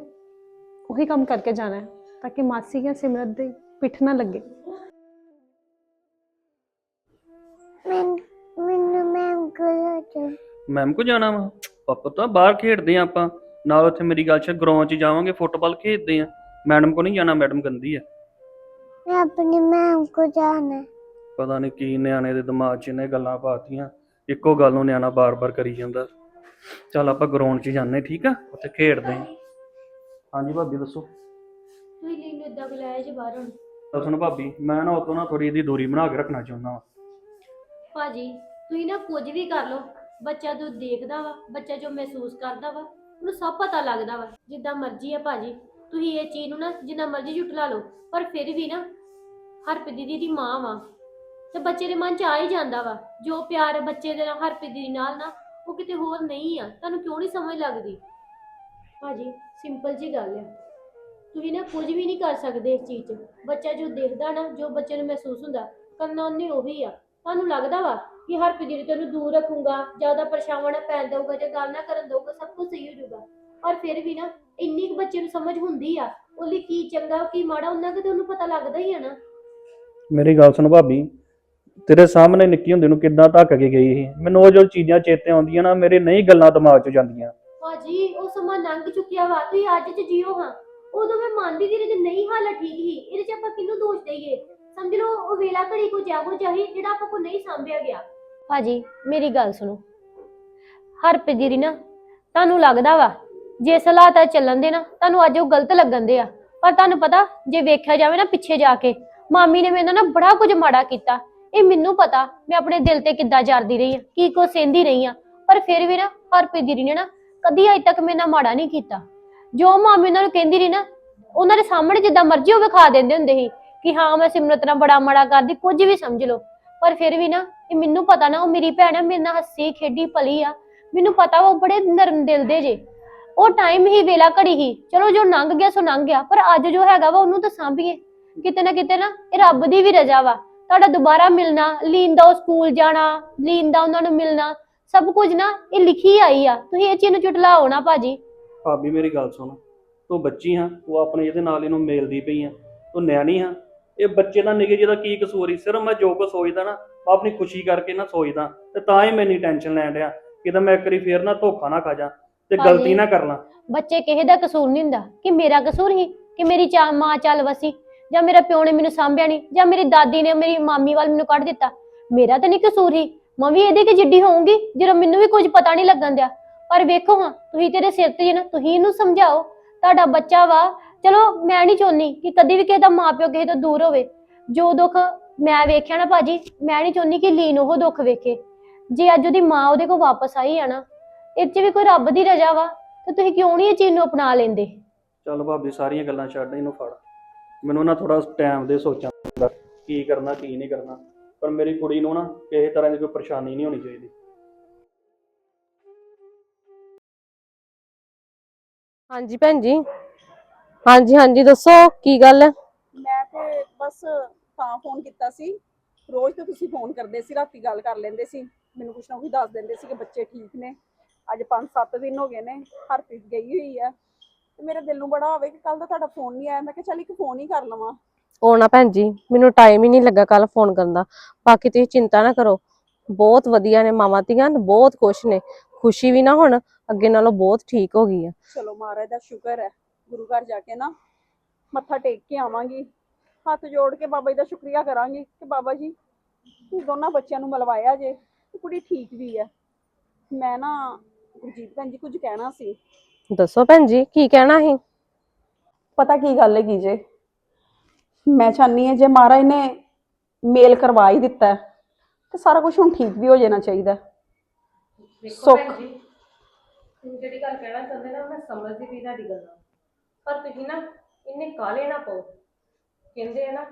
ਉਹੀ ਕੰਮ ਕਰਕੇ ਜਾਣਾ ਹੈ ਤਾਂ ਕਿ ਮਾਸੀ ਜਾਂ ਸਿਮਰਤ ਦੇ ਪਿੱਠ ਨਾ ਲੱਗੇ। ਮੈਨੂੰ ਮੈਨੂੰ ਮੈਮ ਕੋਲ ਜਾ ਮੈਮ ਕੋ ਜਾਣਾ ਵਾ? ਪਾਪਾ ਤਾਂ ਬਾਹਰ ਖੇਡਦੇ ਆ ਆਪਾਂ। ਨਾਲ ਉੱਥੇ ਮੇਰੀ ਗੱਲ ਚ ਗਰਾਊਂਡ 'ਚ ਜਾਵਾਂਗੇ ਫੁੱਟਬਾਲ ਖੇਡਦੇ ਆ। ਮੈਡਮ ਕੋ ਨਹੀਂ ਜਾਣਾ ਮੈਡਮ ਗੰਦੀ ਆ। ਮੈਂ ਆਪਣੀ ਮੈਮ ਕੋ ਜਾਣਾ। ਪਤਾ ਨਹੀਂ ਕੀ ਨਿਆਣੇ ਦੇ ਦਿਮਾਗ 'ਚ ਇਹਨੇ ਗੱਲਾਂ ਪਾਤੀਆਂ ਇੱਕੋ ਗੱਲ ਨੂੰ ਨਿਆਣਾ ਬਾਰ-ਬਾਰ ਕਰੀ ਜਾਂਦਾ। ਚੱਲ ਆਪਾਂ ਗਰਾਊਂਡ 'ਚ ਜਾਂਦੇ ਠੀਕ ਆ? ਉੱਥੇ ਖੇਡਦੇ ਆ। ਹਾਂਜੀ ਭਾਬੀ ਦੱਸੋ। ਤੁਸੀਂ ਲੀਨ ਨੂੰ ਇਦਾਂ ਬੁਲਾਇਆ ਜੇ ਬਾਹਰ ਹੁਣ। ਤਾਂ ਸੁਣ ਭਾਬੀ ਮੈਂ ਨਾ ਉਤੋਂ ਨਾ ਥੋੜੀ ਇਹਦੀ ਦੂਰੀ ਬਣਾ ਕੇ ਰੱਖਣਾ ਚਾਹੁੰਦਾ ਵਾਂ। ਭਾਜੀ ਤੁਸੀਂ ਨਾ ਕੁਝ ਵੀ ਕਰ ਲਓ। ਬੱਚਾ ਜੋ ਦੇਖਦਾ ਵਾ ਬੱਚਾ ਜੋ ਮਹਿਸੂਸ ਕਰਦਾ ਵਾ ਉਹਨੂੰ ਸਭ ਪਤਾ ਲੱਗਦਾ ਵਾ। ਜਿੱਦਾਂ ਮਰਜ਼ੀ ਆ ਭਾਜੀ। ਤੁਸੀਂ ਇਹ ਚੀਜ਼ ਨੂੰ ਨਾ ਜਿੰਨਾ ਮਰਜ਼ੀ ਝੁਟਲਾ ਲਓ, ਪਰ ਫਿਰ ਵੀ ਨਾ ਹਰਪ੍ਰੀਤ ਦੀਦੀ ਦੀ ਮਾਂ ਵਾ। ਤੇ ਬੱਚੇ ਦੇ ਮਨ 'ਚ ਆ ਹੀ ਜਾਂਦਾ ਵਾ, ਜੋ ਪਿਆਰ ਬੱਚੇ ਦੇ ਨਾਲ, ਹਰਪ੍ਰੀਤ ਦੀਦੀ ਨਾਲ ਨਾ, ਉਹ ਕਿਤੇ ਹੋਰ ਨਹੀਂ ਆ। ਤੁਹਾਨੂੰ ਕਿਉਂ ਨਹੀਂ ਸਮਝ ਲੱਗਦੀ? ਭਾਜੀ ਸਿੰਪਲ ਜੀ ਗੱਲ ਆ। ਤੁਸੀਂ ਨਾ ਕੁਝ ਵੀ ਨਹੀਂ ਕਰ ਸਕਦੇ ਇਸ ਚੀਜ਼ 'ਚ। ਬੱਚਾ ਜੋ ਦੇਖਦਾ ਨਾ, ਜੋ ਬੱਚੇ ਨੂੰ ਮਹਿਸੂਸ ਹੁੰਦਾ, ਕਰਨਾ ਉਹਨੇ ਉਹੀ ਆ। ਤੁਹਾਨੂੰ ਲੱਗਦਾ ਵਾ ਕਿ ਹਰਪ੍ਰੀਤ ਦੀਦੀ ਤੈਨੂੰ ਦੂਰ ਰੱਖੂੰਗਾ ਜ਼ਿਆਦਾ ਪਰਛਾਵਾਂ ਨਾ ਪੈਣ ਦਊਗਾ, ਜਾਂ ਗੱਲ ਨਾ ਕਰਨ ਦਊਗਾ, ਸਭ ਕੁਝ ਸਹੀ ਹੋ ਜਾਊਗਾ। ਪਰ ਫਿਰ ਵੀ ਨਾ ਇੰਨੀ ਕੁ ਬੱਚੇ ਨੂੰ ਸਮਝ ਹੁੰਦੀ ਆ ਉਹ ਲਈ ਕੀ ਚੰਗਾ ਕੀ ਮਾੜਾ ਉਹਨਾਂ ਕਿ ਉਹਨੂੰ ਪਤਾ ਲੱਗਦਾ ਹੀ ਆ ਨਾ। ਮੇਰੀ ਗੱਲ ਸੁਣ ਭਾਬੀ ਤੇਰੇ ਸਾਹਮਣੇ ਨਿੱਕੀ ਹੁੰਦੀ ਨੂੰ ਕਿੱਦਾਂ ਧੱਕ ਕੇ ਗਈ ਸੀ? ਮੈਨੂੰ ਉਹ ਜੋ ਚੀਜ਼ਾਂ ਚੇਤੇ ਆਉਂਦੀਆਂ ਨਾ ਮੇਰੇ ਨਹੀਂ ਗੱਲਾਂ ਦਿਮਾਗ 'ਚ ਜਾਂਦੀਆਂ। ਭਾਜੀ ਉਹ ਸਮਾਂ ਲੰਘ ਚੁੱਕਿਆ ਵਾ ਤੁਸੀਂ ਅੱਜ ਚ ਜੀਓ ਹਾਂ। ਉਦੋਂ ਮੈਂ ਮੰਨਦੀ ਸੀ ਕਿ ਨਹੀਂ ਹਾਲਤ ਠੀਕ ਹੀ ਇਹਦੇ ਚ ਆਪਾਂ ਕਿਹਨੂੰ ਦੋਸ਼ ਦੇਈਏ? ਸਮਝ ਲਓ ਉਹ ਵੇਲਾ ਘੜੀ ਕੋ ਜਾਗੋ ਚਾਹੀ ਜਿਹੜਾ ਆਪਾਂ ਕੋ ਨਹੀਂ ਸੰਭਿਆ ਗਿਆ। ਭਾਜੀ ਮੇਰੀ ਗੱਲ ਸੁਣੋ। ਹਰਪ੍ਰੀਤ ਦੀ ਨਾ ਤੁਹਾਨੂੰ ਲੱਗਦਾ ਵਾ ਜੇ ਸਲਾਹ ਤਾਂ ਚੱਲਣ ਦੇ ਨਾ, ਤੁਹਾਨੂੰ ਅੱਜ ਉਹ ਗਲਤ ਲੱਗਣ ਦੇ ਆ। ਪਰ ਤੁਹਾਨੂੰ ਪਤਾ, ਜੇ ਵੇਖਿਆ ਜਾਵੇ ਨਾ ਪਿੱਛੇ ਜਾ ਕੇ, ਮਾਮੀ ਨੇ ਮੇਰੇ ਨਾਲ ਨਾ ਬੜਾ ਕੁਝ ਮਾੜਾ ਕੀਤਾ। ਇਹ ਮੈਨੂੰ ਪਤਾ ਮੈਂ ਆਪਣੇ ਦਿਲ ਤੇ ਕਿੱਦਾਂ ਜਰਦੀ ਰਹੀ ਆ ਕੀ ਕੋ ਸਹਿੰਦੀ ਰਹੀ ਆ ਪਰ ਫਿਰ ਵੀ ਨਾ ਹਰਪ੍ਰੀਤ ਦੀ ਨੇ ਨਾ ਕਦੀ ਅਜੇ ਤੱਕ ਮੇਰੇ ਨਾਲ ਮਾੜਾ ਨਹੀਂ ਕੀਤਾ। ਜੋ ਮਾਮੀ ਉਹਨਾਂ ਨੂੰ ਕਹਿੰਦੀ ਰਹੀ ਨਾ, ਉਹਨਾਂ ਦੇ ਸਾਹਮਣੇ ਜਿੱਦਾਂ ਮਰਜ਼ੀ ਉਹ ਵਿਖਾ ਦਿੰਦੇ ਹੁੰਦੇ ਸੀ ਕਿ ਹਾਂ, ਮੈਂ ਸਿਮਰਤ ਨਾਲ ਬੜਾ ਮਾੜਾ ਕਰਦੀ, ਕੁਝ ਵੀ ਸਮਝ ਲਓ। ਪਰ ਫਿਰ ਵੀ ਨਾ, ਇਹ ਮੈਨੂੰ ਪਤਾ ਨਾ, ਉਹ ਮੇਰੀ ਭੈਣ ਆ, ਮੇਰੇ ਨਾਲ ਹੱਸੀ ਖੇਡੀ ਪਲੀ ਆ। ਮੈਨੂੰ ਪਤਾ ਉਹ ਬੜੇ ਨਰਮ ਦਿਲ ਦੇ ਜੇ। ਉਹ ਟਾਈਮ ਹੀ ਵੇਲਾ ਘੜੀ ਹੀ। ਚਲੋ ਜੋ ਲੰਘ ਗਿਆ ਸੋ ਲੰਘ ਗਿਆ, ਪਰ ਅੱਜ ਜੋ ਹੈਗਾ ਵਾ ਉਹਨੂੰ ਤਾਂ ਸਾਂਭੀਏ। ਕਿਤੇ ਨਾ ਕਿਤੇ ਨਾ ਇਹ ਰੱਬ ਦੀ ਵੀ ਰਜ਼ਾ ਵਾ। ਤੁਹਾਡਾ ਦੁਬਾਰਾ ਮਿਲਣਾ, ਲੀਨ ਦਾ ਉਹ ਸਕੂਲ ਜਾਣਾ, ਲੀਨ ਦਾ ਉਹਨਾਂ ਨੂੰ ਮਿਲਣਾ, ਸਭ ਕੁਝ ਨਾ ਇਹ ਲਿਖੀ ਆਈ ਆ। ਤੁਸੀਂ ਇਹ ਚੀਜ਼ ਨੂੰ ਝੁਟਲਾਓ ਨਾ ਭਾਜੀ। ਭਾਬੀ, ਮੇਰੀ ਗੱਲ ਸੁਣ। ਤੂੰ ਬੱਚੀ ਹਾਂ, ਤੂੰ ਆਪਣੇ ਇਹਦੇ ਨਾਲ ਇਹਨੂੰ ਮੇਲਦੀ ਪਈ ਆ। ਤੂੰ ਨਿਆਣੀ ਹਾਂ। ਇਹ ਬੱਚੇ ਦਾ ਨਿੱਕੇ ਜਿਹਦਾ ਕੀ ਕਸੂਰ ਸੀ ਸਿਰਫ ਮੈਂ ਜੋ ਕੁ ਸੋਚਦਾ ਨਾ ਆਪਣੀ ਖੁਸ਼ੀ ਕਰਕੇ ਨਾ ਸੋਚਦਾ। ਤੇ ਤਾਂ ਹੀ ਮੈਨੀ ਟੈਨਸ਼ਨ ਲੈਣ ਡਿਆ। ਕਿਤੇ ਮੈਂ ਇੱਕ ਵਾਰੀ ਫੇਰ ਨਾ ਧੋਖਾ ਨਾ ਖਾ ਜਾ। ਤੇ। ਗਲਤੀ ਨਾ ਕਰ ਲਾਂ ਬੱਚੇ ਕਿਸੇ ਦਾ ਕਸੂਰ ਨਹੀਂ ਹੁੰਦਾ ਕਿ ਮੇਰਾ ਕਸੂਰ ਹੀ ਕਿ ਮੇਰੀ ਚਾ ਮਾਂ ਚੱਲ ਵਸੀ ਜਾਂ ਮੇਰਾ ਪਿਓ ਨੇ ਮੈਨੂੰ ਸਾਂਭਿਆ ਨਹੀਂ ਜਾਂ ਮੇਰੀ ਦਾਦੀ ਨੇ ਮੇਰੀ ਮਾਮੀ ਵੱਲ ਮੈਨੂੰ ਕੱਢ ਦਿੱਤਾ। ਮੇਰਾ ਤਾਂ ਨਹੀਂ ਕਸੂਰ ਹੀ। ਮੈਂ ਵੀ ਇਹਦੇ ਕਿ ਜਿੱਡੀ ਹੋਊਂਗੀ ਜਦੋਂ ਮੈਨੂੰ ਵੀ ਕੁਝ ਪਤਾ ਨਹੀਂ ਲੱਗਣ ਦਿਆ। ਪਰ ਵੇਖੋ ਹਾਂ ਤੁਸੀਂ ਤੇਰੇ ਸਿਰ ਤੇ ਜੇ ਨਾ ਤੁਸੀਂ ਇਹਨੂੰ ਸਮਝਾਓ ਤੁਹਾਡਾ ਬੱਚਾ ਵਾ। ਚਲੋ ਮੈਂ ਨਹੀਂ ਚਾਹੁੰਦੀ ਕਿ ਕਦੀ ਵੀ ਕਿਸੇ ਦਾ ਮਾਪਿਓ ਕਿਸੇ ਤੋਂ ਦੂਰ ਹੋਵੇ। ਜੋ ਦੁੱਖ ਮੈਂ ਵੇਖਿਆ ਨਾ ਭਾਜੀ ਮੈਂ ਨਹੀਂ ਚਾਹੁੰਦੀ ਕਿ ਲੀਨ ਉਹ ਦੁੱਖ ਵੇਖੇ। ਜੇ ਅੱਜ ਉਹਦੀ ਮਾਂ ਉਹਦੇ ਕੋਲ ਵਾਪਸ ਆਈ ਆ ਨਾ ਇਹ 'ਚ ਵੀ ਕੋਈ ਰੱਬ ਦੀ ਰਜ਼ਾ ਵਾ ਤੇ ਤੁਸੀਂ ਕਿਉਂ ਨਹੀਂ ਇਹ ਚੀਜ਼ ਨੂੰ ਅਪਣਾ ਲੈਂਦੇ? ਚੱਲ ਭਾਬੀ ਸਾਰੀਆਂ ਗੱਲਾਂ ਛੱਡ ਇਹਨੂੰ ਫੜ। ਮੈਨੂੰ ਨਾ ਥੋੜਾ ਟਾਈਮ ਦੇ ਸੋਚਾਂ ਦਾ ਕੀ ਕਰਨਾ ਕੀ ਨਹੀਂ ਕਰਨਾ। ਪਰ ਮੇਰੀ ਕੁੜੀ ਨੂੰ ਨਾ ਕਿਸੇ ਤਰ੍ਹਾਂ ਦੀ ਕੋਈ ਪਰੇਸ਼ਾਨੀ ਨਹੀਂ ਹੋਣੀ ਚਾਹੀਦੀ। ਹਾਂਜੀ ਭੈਣ ਜੀ। ਹਾਂਜੀ ਹਾਂਜੀ ਦੱਸੋ ਕੀ ਗੱਲ ਹੈ? ਮੈਂ ਤੇ ਬਸ ਤਾਂ ਫੋਨ ਕੀਤਾ ਸੀ। ਰੋਜ਼ ਤੇ ਤੁਸੀਂ ਫੋਨ ਕਰਦੇ ਸੀ ਰਾਤੀ ਗੱਲ ਕਰ ਲੈਂਦੇ ਸੀ। ਮੈਨੂੰ ਕੁਛ ਨਾ ਕੁਛ ਦੱਸ ਦਿੰਦੇ ਸੀ ਕਿ ਬੱਚੇ ਠੀਕ ਨੇ। ਅੱਜ 5-7 ਦਿਨ ਹੋ ਗਏ ਨੇ ਹਰਪ੍ਰੀਤ ਗਈ ਹੋਈ ਹੈ ਤੇ ਮੇਰੇ ਦਿਲ ਨੂੰ ਬੜਾ ਹੋਵੇ ਕਿ ਕੱਲ ਦਾ ਤੁਹਾਡਾ ਫੋਨ ਨਹੀਂ ਆਇਆ। ਮੈਂ ਕਿਹਾ ਚੱਲ ਇੱਕ ਫੋਨ ਹੀ ਕਰ ਲਵਾਂ। ਨਾ ਭੈਣ ਜੀ ਮੈਨੂੰ ਟਾਈਮ ਹੀ ਨਹੀਂ ਲੱਗਾ ਕੱਲ ਫੋਨ ਕਰਨ ਦਾ। ਬਾਕੀ ਤੁਸੀਂ ਚਿੰਤਾ ਨਾ ਕਰੋ। ਬਹੁਤ ਵਧੀਆ ਨੇ ਮਾਵਾਂ ਧੀਆਂ ਬਹੁਤ ਖੁਸ਼ ਨੇ। ਖੁਸ਼ੀ ਵੀ ਨਾ ਹੁਣ ਅੱਗੇ ਨਾਲੋਂ ਬਹੁਤ ਠੀਕ ਹੋ ਗਈ ਆ। ਚਲੋ ਮਹਾਰਾਜ ਦਾ ਸ਼ੁਕਰ ਹੈ। ਗੁਰੂ ਘਰ ਜਾ ਕੇ ਨਾ ਮੱਥਾ ਟੇਕ ਕੇ ਆਵਾਂਗੀ। ਹੱਥ ਜੋੜ ਕੇ ਬਾਬਾ ਜੀ ਦਾ ਸ਼ੁਕਰੀਆ ਕਰਾਂਗੀ ਕਿ ਬਾਬਾ ਜੀ ਤੁਸੀਂ ਦੋਨਾਂ ਬੱਚਿਆਂ ਨੂੰ ਮਿਲਵਾਇਆ ਜੇ। ਤੇ ਕੁੜੀ ਠੀਕ ਵੀ ਹੈ ਮੈਂ ਨਾ ਗੁਰਜੀਤ ਭੈਣ ਜੀ ਕੁਝ ਕਹਿਣਾ ਸੀ। ਦੱਸੋ ਭੈਣ ਜੀ ਕੀ ਕਹਿਣਾ ਸੀ? ਪਤਾ ਕੀ ਗੱਲ ਹੈਗੀ ਜੇ? ਮੈਂ ਚਾਹਨੀ ਹਾਂ ਜੇ ਮਹਾਰਾਜ ਨੇ ਮੇਲ ਕਰਵਾ ਹੀ ਦਿੱਤਾ ਹੈ, ਤੇ ਸਾਰਾ ਕੁਝ ਹੁਣ ਠੀਕ ਵੀ ਹੋ ਜਾਣਾ ਚਾਹੀਦਾ ਹੈ। ਸੁੱਖ। ਸੁੱਖ। ਤੁਸੀਂ ਜਿਹੜੀ ਗੱਲ ਕਹਿਣਾ ਚਾਹੁੰਦੇ ਨਾ ਮੈਂ ਸਮਝਦੀ ਵੀ ਤੁਹਾਡੀ ਗੱਲਾਂ ਪਰ ਤੁਸੀਂ ਨਾ ਇੰਨੇ ਕਾਲੇ ਨਾ ਪਾਓ। ਕਹਿੰਦੇ ਆ ਨਾ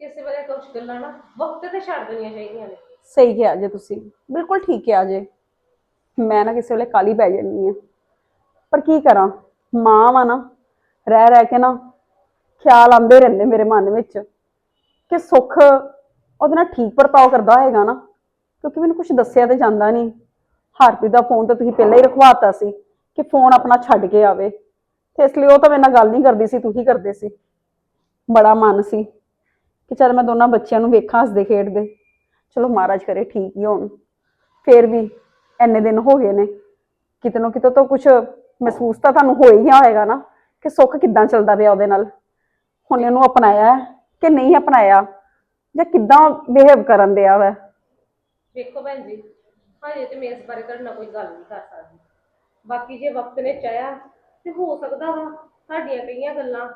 ਕਿਸੇ ਵੇਲੇ ਕੁਝ ਗੱਲਾਂ ਨਾ ਵਕਤ ਤੇ ਛੱਡ ਦੇਣੀਆਂ ਚਾਹੀਦੀਆਂ ਨੇ। ਸਹੀ ਕਿਹਾ ਜੇ ਤੁਸੀਂ। ਬਿਲਕੁਲ ਠੀਕ ਕਿਹਾ ਜੇ। ਮੈਂ ਨਾ ਕਿਸੇ ਵੇਲੇ ਕਾਲੀ ਪੈ ਜਾਂਦੀ ਹਾਂ। ਪਰ ਕੀ ਕਰਾਂ? ਮਾਂ ਵਾ ਨਾ, ਰਹਿ ਰਹਿ ਕੇ ਨਾ ਖਿਆਲ ਆਉਂਦੇ ਰਹਿੰਦੇ ਮੇਰੇ ਮਨ ਵਿੱਚ ਕਿ ਸੁੱਖ ਉਹਦੇ ਨਾਲ ਠੀਕ ਵਰਤਾਓ ਕਰਦਾ ਹੋਏਗਾ ਨਾ। ਕਿਉਂਕਿ ਮੈਨੂੰ ਕੁਝ ਦੱਸਿਆ ਤੇ ਜਾਂਦਾ ਨਹੀਂ। ਹਰਪ੍ਰੀਤ ਦਾ ਫੋਨ ਤਾਂ ਤੁਸੀਂ ਪਹਿਲਾਂ ਹੀ ਰਖਵਾਤਾ ਸੀ ਕਿ ਫੋਨ ਆਪਣਾ ਛੱਡ ਕੇ ਆਵੇ। ਤੇ ਇਸ ਲਈ ਉਹ ਤਾਂ ਮੇਰੇ ਨਾਲ ਗੱਲ ਨਹੀਂ ਕਰਦੀ ਸੀ ਤੁਸੀਂ ਕਰਦੇ ਸੀ। ਬੜਾ ਮਨ ਸੀ ਕਿ ਚਲ ਮੈਂ ਦੋਨਾਂ ਬੱਚਿਆਂ ਨੂੰ ਵੇਖਾਂ ਹੱਸਦੇ ਖੇਡਦੇ। ਚਲੋ ਮਹਾਰਾਜ ਕਰੇ, ਠੀਕ ਹੀ ਹੋਣ। ਫੇਰ ਵੀ ਇੰਨੇ ਦਿਨ ਹੋ ਗਏ ਨੇ, ਕਿਤੇ ਨਾ ਕਿਤੇ ਤਾਂ ਕੁਝ ਮਹਿਸੂਸ ਤਾਂ ਤੁਹਾਨੂੰ ਹੋ ਹੀ ਹੋਏਗਾ ਨਾ ਕਿ ਸੁੱਖ ਕਿੱਦਾਂ ਚੱਲਦਾ ਪਿਆ ਉਹਦੇ ਨਾਲ। ਹੁਣ ਇਹਨੂੰ ਅਪਣਾਇਆ ਹੈ ਕਿ ਨਹੀਂ ਅਪਣਾਇਆ? ਜਾਂ ਕਿੱਦਾਂ ਬਿਹੇਵ ਕਰਨ ਦਿਆ ਵਾ? ਵੇਖੋ ਭੈਣ ਜੀ, ਹਜੇ ਤੇ ਮੈਂ ਇਸ ਬਾਰੇ ਤੁਹਾਡੇ ਨਾਲ ਕੋਈ ਗੱਲ ਨਹੀਂ ਕਰ ਸਕਦੀ। ਬਾਕੀ ਜੇ ਵਕਤ ਨੇ ਚਾਹਿਆ ਤੇ ਹੋ ਸਕਦਾ ਵਾ ਤੁਹਾਡੀਆਂ ਕਈਆਂ ਗੱਲਾਂ,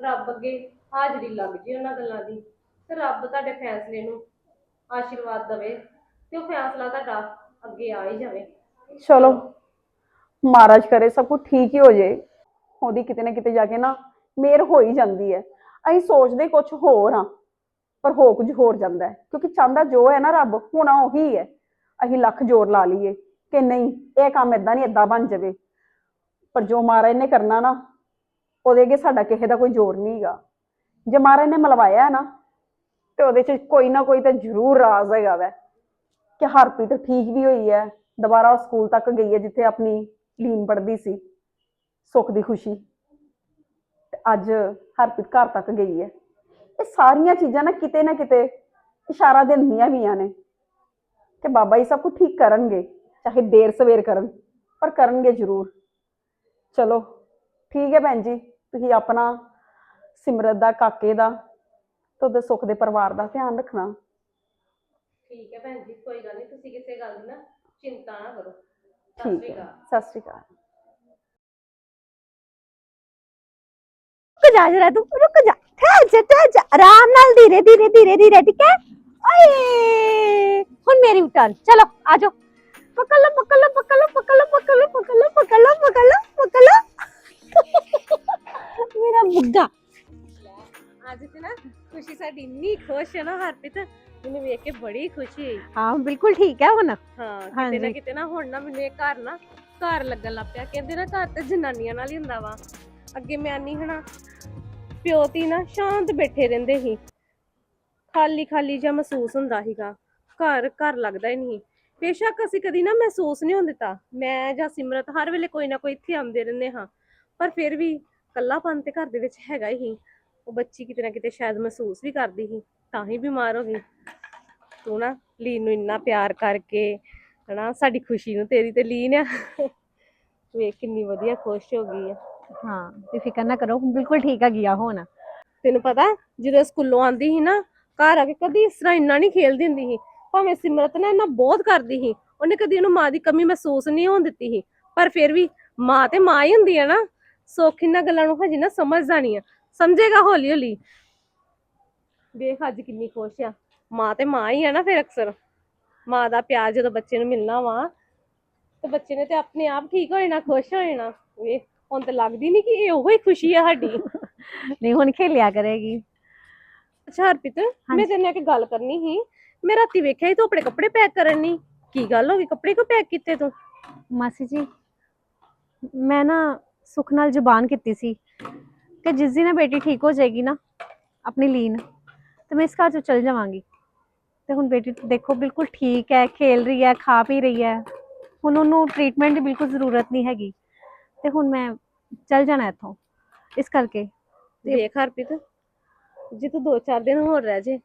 ਰੱਬ ਅੱਗੇ ਹਾਜ਼ਰੀ ਲੱਗ ਜੇ ਉਹਨਾਂ ਗੱਲਾਂ ਦੀ। ਤੇ ਰੱਬ ਤੁਹਾਡੇ ਫੈਸਲੇ ਨੂੰ ਆਸ਼ੀਰਵਾਦ ਦੇਵੇ ਤੇ ਉਹ ਫੈਸਲਾ ਤੁਹਾਡਾ ਅੱਗੇ ਆ ਹੀ ਜਾਵੇ। ਚਲੋ, ਮਹਾਰਾਜ ਕਰੇ ਸਭ ਕੁਝ ਠੀਕ ਹੀ ਹੋ ਜੇ। ਉਹਦੀ ਕਿਤੇ ਨਾ ਕਿਤੇ ਜਾ ਕੇ ਨਾ ਮੇਰ ਹੋ ਹੀ ਜਾਂਦੀ ਹੈ। ਅਸੀਂ ਸੋਚਦੇ ਕੁਝ ਹੋਰ ਆ ਪਰ ਹੋ ਕੁਝ ਹੋਰ ਜਾਂਦਾ ਹੈ। ਕਿਉਂਕਿ ਚਾਹੁੰਦਾ ਜੋ ਹੈ ਨਾ ਰੱਬ, ਹੋਣਾ ਉਹੀ ਹੈ। ਅਸੀਂ ਲੱਖ ਜ਼ੋਰ ਲਾ ਲਈਏ ਕਿ ਨਹੀਂ, ਇਹ ਕੰਮ ਇਦਾਂ ਨਹੀਂ ਇਦਾਂ ਬਣ ਜਾਵੇ। ਪਰ ਜੋ ਮਹਾਰਾਜ ਨੇ ਕਰਨਾ ਨਾ, ਉਹਦੇ ਅੱਗੇ ਸਾਡਾ ਕਿਸੇ ਦਾ ਕੋਈ ਜ਼ੋਰ ਨਹੀਂ ਹੈਗਾ। ਜੇ ਮਹਾਰਾਜ ਨੇ ਮਲਵਾਇਆ ਹੈ ਨਾ, ਤੇ ਉਹਦੇ ਚ ਕੋਈ ਨਾ ਕੋਈ ਤਾਂ ਜ਼ਰੂਰ ਰਾਜ਼ ਹੈਗਾ ਵੈ। ਕਿ ਹਰਪ੍ਰੀਤ ਠੀਕ ਵੀ ਹੋਈ ਹੈ, ਦੁਬਾਰਾ ਉਹ ਸਕੂਲ ਤੱਕ ਗਈ ਹੈ ਜਿੱਥੇ ਆਪਣੀ ਲੀਨ ਪੜ੍ਹਦੀ ਸੀ, ਸੁੱਖ ਦੀ ਖੁਸ਼ੀ। ਤੇ ਅੱਜ ਹਰਪ੍ਰੀਤ ਘਰ ਤੱਕ ਗਈ ਹੈ। ਇਹ ਸਾਰੀਆਂ ਚੀਜ਼ਾਂ ਨਾ ਕਿਤੇ ਨਾ ਕਿਤੇ ਇਸ਼ਾਰਾ ਦਿੰਦੀਆਂ ਵੀਆਂ ਨੇ ਕਿ ਬਾਬਾ ਜੀ ਸਭ ਕੁਝ ਠੀਕ ਕਰਨਗੇ, ਚਾਹੇ ਦੇਰ ਸਵੇਰ ਕਰਨ, ਪਰ ਕਰਨਗੇ ਜ਼ਰੂਰ। ਚਲੋ, ਠੀਕ ਹੈ ਭੈਣ ਜੀ, ਤੁਸੀਂ ਆਪਣਾ ਸਿਮਰਤ ਦਾ, ਕਾਕੇ ਦਾ ਤੇ ਉਹਦੇ ਸੁੱਖ ਦੇ ਪਰਿਵਾਰ ਦਾ ਧਿਆਨ ਰੱਖਣਾ। ਠੀਕ ਹੈ ਭੈਣ ਜੀ ਕੋਈ ਗੱਲ ਨਹੀਂ ਤੁਸੀਂ ਕਿਸੇ ਗੱਲ ਦੀ ਨਾ ਚਿੰਤਾ ਨਾ ਕਰੋ ਸਤਿ ਠੀਕ ਸ਼੍ਰੀ ਹੈ ਅਕਾਲ ਸਤਿ ਸ਼੍ਰੀ ਅਕਾਲ रुक जा जरा तू रुक जा ठहर जा ठहर जा आराम नाल धीरे धीरे धीरे धीरे ठीक है ओए हुन मेरी टर्न चलो आ जाओ पकड़ लो पकड़ लो पकड़ लो पकड़ लो पकड़ लो पकड़ लो पकड़ लो पकड़ लो पकड़ लो मेरा बुग्गा ਅੱਜ ਤੇ ਨਾ ਖੁਸ਼ੀ ਸਾਡੀ ਇੰਨੀ ਖੁਸ਼ ਹੈ ਨਾ ਹਰਪ੍ਰੀਤ ਮੈਨੂੰ ਵੇਖ ਕੇ ਬੜੀ ਖੁਸ਼ੀ ਹੋਈ। ਹਾਂ ਬਿਲਕੁਲ ਠੀਕ ਹੈ ਹੁਣ। ਹਾਂ ਕਿਤੇ ਨਾ ਕਿਤੇ ਨਾ ਹੁਣ ਨਾ ਮੈਨੂੰ ਇਹ ਘਰ ਨਾ ਘਰ ਲੱਗਣ ਲੱਗ ਪਿਆ। ਕਹਿੰਦੇ ਨਾ ਘਰ ਤੇ ਜਨਾਨੀਆਂ ਨਾਲ ਹੀ ਹੁੰਦਾ ਵਾ। ਅੱਗੇ ਮੈਂ ਨਹੀਂ ਹਨਾ ਪਿਓ ਤੀ ਨਾ ਸ਼ਾਂਤ ਬੈਠੇ ਰਹਿੰਦੇ ਸੀ। ਖਾਲੀ ਖਾਲੀ ਜਿਹਾ ਮਹਿਸੂਸ ਹੁੰਦਾ ਸੀਗਾ। ਘਰ ਘਰ ਲੱਗਦਾ ਹੀ ਨਹੀਂ। ਬੇਸ਼ੱਕ ਅਸੀਂ ਕਦੀ ਨਾ ਮਹਿਸੂਸ ਨਹੀਂ ਹੋਣ ਦਿੱਤਾ। ਮੈਂ ਜਾਂ ਸਿਮਰਤ ਹਰ ਵੇਲੇ ਕੋਈ ਨਾ ਕੋਈ ਇੱਥੇ ਆਉਂਦੇ ਰਹਿੰਦੇ ਹਾਂ। ਪਰ ਫਿਰ ਵੀ ਕੱਲਾਪਨ ਤੇ ਘਰ ਦੇ ਵਿੱਚ ਹੈਗਾ ਹੀ। ਉਹ ਬੱਚੀ ਕਿਤੇ ਨਾ ਕਿਤੇ ਸ਼ਾਇਦ ਮਹਿਸੂਸ ਵੀ ਕਰਦੀ ਸੀ। ਤਾਂ ਹੀ ਬਿਮਾਰ ਹੋ ਗਈ। ਤੂੰ ਨਾ ਲੀਨ ਨੂੰ ਇੰਨਾ ਪਿਆਰ ਕਰਕੇ ਹਨਾ ਸਾਡੀ ਖੁਸ਼ੀ ਨੂੰ ਤੇਰੀ ਤੇ ਲੀਨ ਆ। ਵੇਖ ਕਿੰਨੀ ਵਧੀਆ ਖੁਸ਼ ਹੋ ਗਈ ਆ। ਹਾਂ ਤੁਸੀਂ ਫਿਕਰ ਨਾ ਕਰੋ ਬਿਲਕੁਲ ਠੀਕ ਆ ਗਿਆ ਹੁਣ। ਤੈਨੂੰ ਪਤਾ ਜਦੋਂ ਸਕੂਲੋਂ ਆਂਦੀ ਸੀ ਨਾ ਘਰ ਆ ਕੇ ਕਦੀ ਇਸ ਤਰ੍ਹਾਂ ਇੰਨਾ ਨਹੀਂ ਖੇਲਦੀ ਹੁੰਦੀ ਸੀ। ਭਾਵੇਂ ਸਿਮਰਤ ਨੇ ਇੰਨਾ ਬਹੁਤ ਕਰਦੀ ਸੀ ਉਹਨੇ ਕਦੀ ਉਹਨੂੰ ਮਾਂ ਦੀ ਕਮੀ ਮਹਿਸੂਸ ਨਹੀਂ ਹੋਣ ਦਿੱਤੀ ਸੀ। ਪਰ ਫਿਰ ਵੀ ਮਾਂ ਤੇ ਮਾਂ ਹੀ ਹੁੰਦੀ ਹੈ ਨਾ ਸੋਖ ਇਹਨਾਂ ਗੱਲਾਂ ਨੂੰ ਹਜੇ ਨਾ ਸਮਝਦਾ ਨਹੀਂ ਆ। ਸਮਝੇਗਾ ਹੌਲੀ ਹੌਲੀ ਵੇਖ ਅੱਜ ਕਿੰਨੀ ਖੁਸ਼ ਆ। ਮਾਂ ਤੇ ਮਾਂ ਹੀ ਆ ਨਾ ਫਿਰ ਅਕਸਰ। ਮਾਂ ਦਾ ਪਿਆਰ ਜਦੋਂ ਬੱਚੇ ਨੂੰ ਮਿਲਣਾ ਵਾ ਤੇ ਬੱਚੇ ਨੇ ਤੇ ਆਪਣੇ ਆਪ ਠੀਕ ਹੋ ਜਾਣਾ ਖੁਸ਼ ਹੋ ਜਾਣਾ। ਵੇਖ ਹੁਣ ਤੇ ਲੱਗਦੀ ਨਹੀਂ ਕਿ ਇਹ ਉਹੋ ਹੀ ਖੁਸ਼ੀ ਆ ਸਾਡੀ। ਨਹੀਂ ਹੁਣ ਖੇਲਿਆ ਕਰੇਗੀ। ਅੱਛਾ ਹਰਪ੍ਰੀਤ ਮੈਂ ਤੇਰੇ ਇੱਕ ਗੱਲ ਕਰਨੀ ਸੀ। ਮੈਂ ਰਾਤੀ ਵੇਖਿਆ ਤੂੰ ਆਪਣੇ ਕੱਪੜੇ ਪੈਕ ਕਰਨ ਨਹੀਂ ਕੀ ਗੱਲ ਹੋ ਗਈ? ਕੱਪੜੇ ਕਿਉਂ ਪੈਕ ਕੀਤੇ ਤੂੰ? ਮਾਸੀ ਜੀ ਮੈਂ ਨਾ ਸੁਖ ਨਾਲ ਜ਼ੁਬਾਨ ਕੀਤੀ ਸੀ। ਕਿ ਜਿਸ ਦਿਨ ਬੇਟੀ ਠੀਕ ਹੋ ਜਾਏਗੀ ਨਾ ਆਪਣੀ ਲੀਨ। ਤੇ ਮੈਂ ਇਸ ਘਰ ਤੋਂ ਚਲ ਜਾਵਾਂਗੀ। ਤੇ ਹੁਣ ਬੇਟੀ ਦੇਖੋ ਬਿਲਕੁਲ ਠੀਕ ਹੈ ਖੇਲ ਰਹੀ ਹੈ ਖਾ ਪੀ ਰਹੀ ਹੈ। ਹੁਣ ਉਹਨੂੰ ਟ੍ਰੀਟਮੈਂਟ ਦੀ ਬਿਲਕੁਲ ਜ਼ਰੂਰਤ ਨਹੀਂ ਹੈਗੀ। ਤੇ ਹੁਣ ਮੈਂ ਚਲ ਜਾਣਾ ਇੱਥੋਂ ਇਸ ਕਰਕੇ। ਦੇਖ ਹਰਪ੍ਰੀਤ ਜੇ ਤੂੰ ਦੋ ਚਾਰ ਦਿਨ ਹੋਰ ਰਹਿ ਜੇ।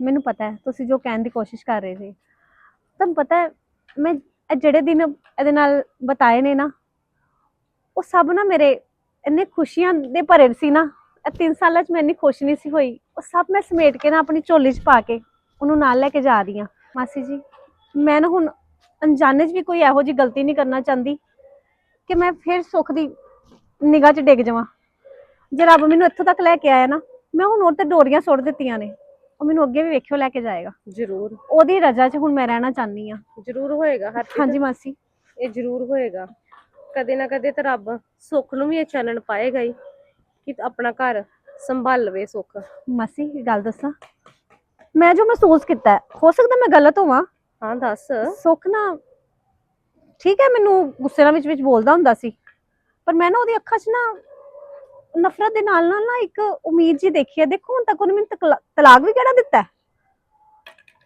ਮੈਨੂੰ ਪਤਾ ਹੈ ਤੁਸੀਂ ਜੋ ਕਹਿਣ ਦੀ ਕੋਸ਼ਿਸ਼ ਕਰ ਰਹੇ ਸੀ। ਤੁਹਾਨੂੰ ਪਤਾ ਹੈ ਮੈਂ ਇਹ ਜਿਹੜੇ ਦਿਨ ਇਹਦੇ ਨਾਲ ਬਤਾਏ ਨੇ ਨਾ ਉਹ ਸਭ ਨਾ ਮੇਰੇ ਇੰਨੇ ਖੁਸ਼ੀਆਂ ਦੇ ਭਰੇ ਸੀ ਨਾ। ਇਹ ਤਿੰਨ ਸਾਲਾਂ 'ਚ ਮੈਂ ਇੰਨੀ ਖੁਸ਼ ਨਹੀਂ ਸੀ ਹੋਈ। ਉਹ ਸਭ ਮੈਂ ਸਮੇਟ ਕੇ ਨਾ ਆਪਣੀ ਝੋਲੀ 'ਚ ਪਾ ਕੇ ਉਹਨੂੰ ਨਾਲ ਲੈ ਕੇ ਜਾ ਰਹੀ ਹਾਂ। ਮਾਸੀ ਜੀ ਮੈਂ ਨਾ ਹੁਣ ਅਣਜਾਣੇ 'ਚ ਵੀ ਕੋਈ ਇਹੋ ਜਿਹੀ ਗਲਤੀ ਨਹੀਂ ਕਰਨਾ ਚਾਹੁੰਦੀ ਕਿ ਮੈਂ ਫਿਰ ਸੁੱਖ ਦੀ ਨਿਗਾਹ 'ਚ ਡਿੱਗ ਜਾਵਾਂ। ਜੇ ਰੱਬ ਮੈਨੂੰ ਇੱਥੋਂ ਤੱਕ ਲੈ ਕੇ ਆਇਆ ਨਾ ਮੈਂ ਹੁਣ ਉਹ ਤੇ ਡੋਰੀਆਂ ਸੁੱਟ ਦਿੱਤੀਆਂ ਨੇ। ਉਹ ਮੈਨੂੰ ਅੱਗੇ ਵੀ ਵੇਖਿਓ ਲੈ ਕੇ ਜਾਏਗਾ। ਜ਼ਰੂਰ। ਉਹਦੀ ਰਜ਼ਾ 'ਚ ਹੁਣ ਮੈਂ ਰਹਿਣਾ ਚਾਹੁੰਦੀ ਆ ਜ਼ਰੂਰ ਹੋਏਗਾ ਹਰਪ੍ਰੀਤ ਹਾਂਜੀ ਮਾਸੀ। ਇਹ ਜ਼ਰੂਰ ਹੋਏਗਾ। ਕਦੇ ਨਾ ਕਦੇ ਤਾਂ ਰੱਬ ਸੁੱਖ ਨੂੰ ਵੀ ਇਹ ਚਾਨਣ ਪਾਏਗਾ ਹੀ। ਕਿ ਆਪਣਾ ਘਰ ਸੰਭਾਲ ਲਵੇ ਸੁੱਖ। ਮਾਸੀ ਇੱਕ ਗੱਲ ਦੱਸਾਂ। ਮੈਂ ਜੋ ਮਹਿਸੂਸ ਕੀਤਾ ਹੈ, ਹੋ ਸਕਦਾ ਮੈਂ ਗਲਤ ਹੋਵਾਂ। ਹਾਂ ਦੱਸ। ਸੁੱਖ ਨਾ ਠੀਕ ਹੈ ਮੈਨੂੰ ਗੁੱਸੇ ਨਾਲ ਵਿੱਚ ਵਿੱਚ ਬੋਲਦਾ ਹੁੰਦਾ ਸੀ। ਪਰ ਮੈਂ ਨਾ ਉਹਦੀ ਅੱਖਾਂ 'ਚ ਨਾ ਨਫ਼ਰਤ ਦੇ ਨਾਲ ਨਾਲ ਨਾ ਇੱਕ ਉਮੀਦ ਜੀ ਦੇਖੀ ਹੈ। ਦੇਖੋ ਹੁਣ ਤੱਕ ਉਹਨੇ ਮੈਨੂੰ ਤਕਲਾ- ਤਲਾਕ ਵੀ ਕਿਹੜਾ ਦਿੱਤਾ ਹੈ?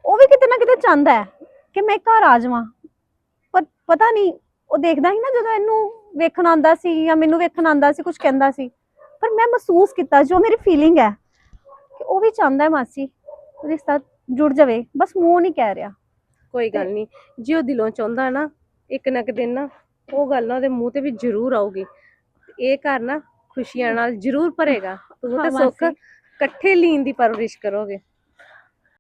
ਉਹ ਵੀ ਕਿਤੇ ਨਾ ਕਿਤੇ ਚਾਹੁੰਦਾ ਹੈ ਕਿ ਮੈਂ ਘਰ ਆ ਜਾਵਾਂ। ਪਰ ਪਤਾ ਨਹੀਂ ਉਹ ਦੇਖਦਾ ਸੀ ਨਾ ਜਦੋਂ ਇਹਨੂੰ ਵੇਖਣ ਆਂਦਾ ਸੀ ਜਾਂ ਮੈਨੂੰ ਵੇਖਣ ਆਂਦਾ ਸੀ ਕੁਝ ਕਹਿੰਦਾ ਸੀ। ਪਰ ਮੈਂ ਮਹਿਸੂਸ ਕੀਤਾ ਜੋ ਮੇਰੀ ਫੀਲਿੰਗ ਹੈ ਕਿ ਉਹ ਵੀ ਚਾਹੁੰਦਾ ਹੈ ਮਾਸੀ ਰਿਸ਼ਤਾ ਜੁੜ ਜਾਵੇ। ਬਸ ਮੂੰਹ ਨਹੀਂ ਕਹਿ ਰਿਹਾ। ਕੋਈ ਗੱਲ ਨਹੀਂ ਜੇ ਉਹ ਦਿਲੋਂ ਚਾਹੁੰਦਾ ਨਾ ਇੱਕ ਨਾ ਇੱਕ ਦਿਨ ਨਾ ਉਹ ਗੱਲ ਨਾ ਉਹਦੇ ਮੂੰਹ ਤੇ ਵੀ ਜ਼ਰੂਰ ਆਊਗੀ। ਇਹ ਘਰ ਨਾ ਖੁਸ਼ੀਆਂ ਨਾਲ ਜ਼ਰੂਰ ਭਰੇਗਾ। ਤੂੰ ਤੇ ਸੁੱਖ। ਇਕੱਠੇ ਲੀਨ ਦੀ ਪਰਵਰਿਸ਼ ਕਰੋਗੇ।